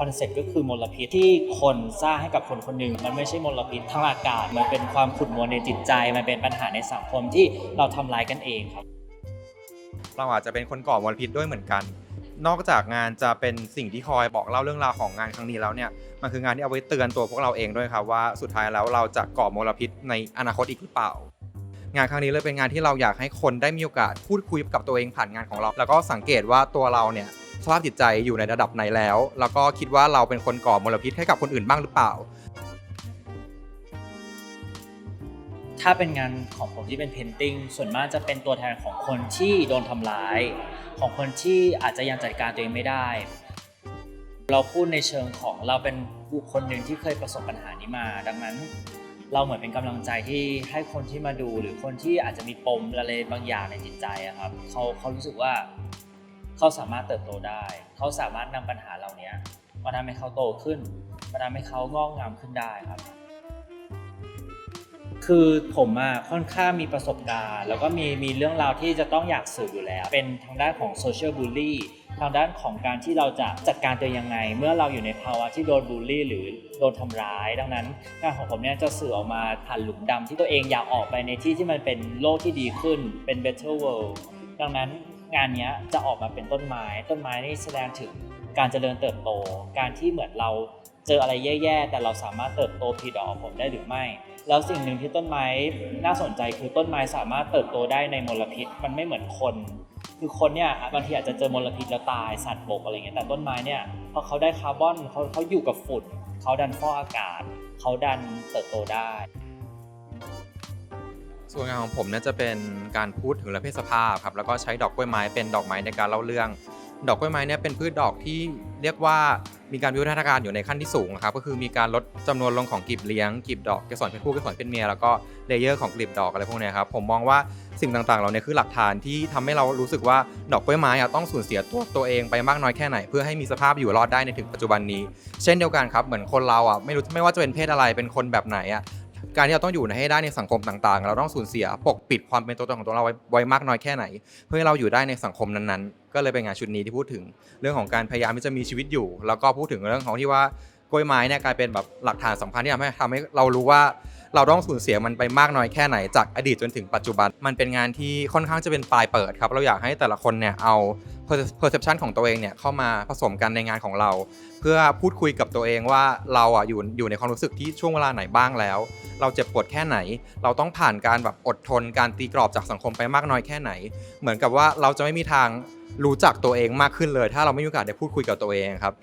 คอนเซ็ปต์ก็คือมลพิษที่คนสร้างให้กับคนคนหนึ่งมันไม่ใช่มลพิษทางอากาศ มันเป็นความขุ่นมัวในจิตใจ มันเป็นปัญหาในสังคมที่เราทำลายกันเองครับ เราอาจจะเป็นคนก่อมลพิษด้วยเหมือนกัน นอกจากงานจะเป็นสิ่งที่คอยบอกเล่าเรื่องราวของงานครั้งนี้แล้วเนี่ยมันคืองานที่เอาไว้เตือนตัวพวกเราเองด้วยครับว่าสุดท้ายแล้วเราจะก่อมลพิษในอนาคตอีกหรือเปล่า งานครั้งนี้เลยเป็นงานที่เราอยากให้คนได้มีโอกาสพูดคุยกับตัวเองผ่านงานของเรา แล้วก็สังเกตว่าตัวเราเนี่ยสภาพจิตใจอยู่ในระดับไหนแล้ว แล้วก็คิดว่าเราเป็นคนก่อมลพิษให้กับคนอื่นบ้างหรือเปล่า ถ้าเป็นงานของผมที่เป็นเพนติ้งส่วนมากจะเป็นตัวแทนของคนที่โดนทำร้าย ของคนที่อาจจะยังจัดการตัวเองไม่ได้ เราพูดในเชิงของเราเป็นบุคคลหนึ่งที่เคยประสบปัญหานี้มา ดังนั้น เราเหมือนเป็นกำลังใจที่ให้คนที่มาดูหรือคนที่อาจจะมีปมอะไรบางอย่างในจิตใจครับเขาเขารู้สึกว่าเขาสามารถเติบโตได้ เขาสามารถนำปัญหาเหล่านี้มาทำให้เขาโตขึ้นมาทำให้เขางอกงามขึ้นได้ครับ คือผมอะค่อนข้างมีประสบการณ์ แล้วก็มีมีเรื่องราวที่จะต้องอยากสื่ออยู่แล้ว เป็นทางด้านของโซเชียลบูลลี่ทางด้านของการที่เราจะจัดการตัวยังไง เมื่อเราอยู่ในภาวะที่โดนบูลลี่ หรือโดนทำร้าย ดังนั้นงานของผมเนี่ยจะสื่อออกมาผ่านหลุมดำที่ตัวเองอยากออกไปในที่ที่มันเป็นโลกที่ดีขึ้นเป็น better world ดังนั้นงานนี้จะออกมาเป็นต้นไม้ ต้นไม้นี่แสดงถึงการเจริญเติบโต การที่เหมือนเรา เจออะไรแย่ๆ แต่เราสามารถเติบโตผลิดอกออกผลได้หรือไม่ แล้วสิ่งหนึ่งที่ต้นไม้น่าสนใจคือต้นไม้สามารถเติบโตได้ในมลพิษมันไม่เหมือนคน คือคนเนี่ยบางทีอาจจะเจอมลพิษแล้วตายสัตว์บกอะไรเงี้ยแต่ต้นไม้เนี่ยพอเขาได้คาร์บอนเขาเขาอยู่กับฝุ่นเขาดันฟอกอากาศเขาดันเติบโตได้ส่วนงานของผมเนี่ยจะเป็นการพูดถึงรื่องเพศสภาพครับแล้วก็ใช้ดอกกล้วยไม้เป็นดอกไม้ในการเล่าเรื่อง ดอกกล้วยไม้เนี่ยเป็นพืชดอกที่เรียกว่า มีการวิวัฒนาการอยู่ในขั้นที่สูงครับก็คือมีการลดจำนวนลงของกลีบเลี้ยงกลีบดอกเกสรเพศผู้เกสรเพศเมียแล้วก็เลเยอร์ของกลีบดอกอะไรพวกนี้ครับผมมองว่าสิ่งต่างๆ เราเนี้คือหลักฐานที่ทำให้เรารู้สึกว่าดอกกล้วยไม้ต้องสูญเสียตัวตัวเองไปมากน้อยแค่ไหน เพื่อให้มีสภาพอยู่รอดได้ในถึงปัจจุบันนี้ เช่นเดียวกันครับเหมือนคนเราอะไม่รู้ไม่ว่าจะเป็นเพศอะไรเป็นคนแบบไหนอะ การที่เราต้องอยู่ให้ได้ในสังคมต่างๆ เราต้องสูญเสียปกปิดความเป็นตัวตนของตัวเราไว้ไว้มากน้อยแค่ไหน เพื่อให้เราอยู่ได้ในสังคมนั้นๆ ก็เลยเป็นงานชุดนี้ที่พูดถึง เรื่องของการพยายามที่จะมีชีวิตอยู่ แล้วก็พูดถึงเรื่องของที่ว่ากล้วยไม้เนี่ยกลายเป็นแบบหลักฐานสำคัญที่ทำให้ทำให้เรารู้ว่า เราต้องสูญเสียมันไปมากน้อยแค่ไหนจากอดีตจนถึงปัจจุบัน มันเป็นงานที่ค่อนข้างจะเป็นปลายเปิดครับ เราอยากให้แต่ละคนเนี่ยเอา perception ของตัวเองเนี่ยเข้ามาผสมกันในงานของเรา เพื่อพูดคุยกับตัวเองว่าเราอะอยู่อยู่ในความรู้สึกที่ช่วงเวลาไหนบ้างแล้ว เราเจ็บปวดแค่ไหน เราต้องผ่านการแบบอดทนการตีกรอบจากสังคมไปมากน้อยแค่ไหน เหมือนกับว่าเราจะไม่มีทางรู้จักตัวเองมากขึ้นเลย ถ้าเราไม่มีโอกาสได้พูดคุยกับตัวเองครับ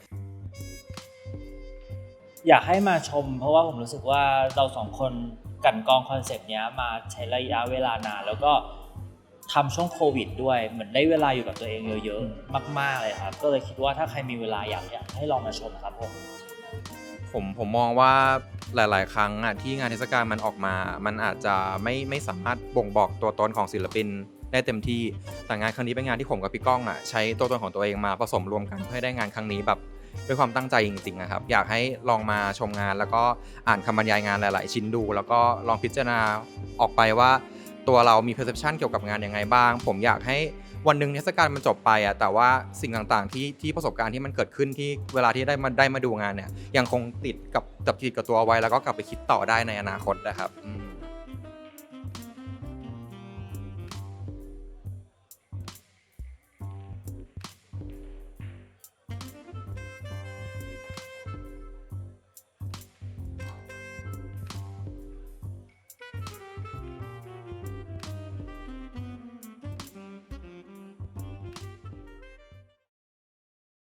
อยากให้มาชม เพราะว่าผมรู้สึกว่าเราสองคนกันกองคอนเซปต์เนี้ยมาใช้ระยะเวลานานแล้วก็ทำช่วงโควิดด้วย เหมือนได้เวลาอยู่กับตัวเองเยอะๆมาก ๆเลยครับ ก็เลยคิดว่าถ้าใครมีเวลาอยากให้ลองมาชมครับผมผมผมมองว่าหลาย ๆ ครั้งอะที่งานเทศกาลมันออกมา มันอาจจะไม่ไม่สามารถบ่งบอกตัวตนของศิลปินได้เต็มที่แต่งานครั้งนี้เป็นงานที่ผมกับพี่ก้องอะใช้ตัวตนของตัวเองมาผสมรวมกันเพื่อได้งานครั้งนี้แบบ ด้วยความตั้งใจจริงๆนะครับ อยากให้ลองมาชมงาน แล้วก็อ่านคำบรรยายงานหลาย ๆ ชิ้นดู แล้วก็ลองพิจารณาออกไปว่า ตัวเรามี perception เกี่ยวกับงานยังไงบ้าง ผมอยากให้วันหนึ่งเทศกาลมันจบไปอะแต่ว่าสิ่งต่างๆ ที่ที่ประสบการณ์ที่มันเกิดขึ้นที่เวลาที่ได้มาได้มาดูงานเนี่ยยังคงติดกับกับจิตกับตัวเอาไว้แล้วก็กลับไปคิดต่อได้ในอนาคตนะครับ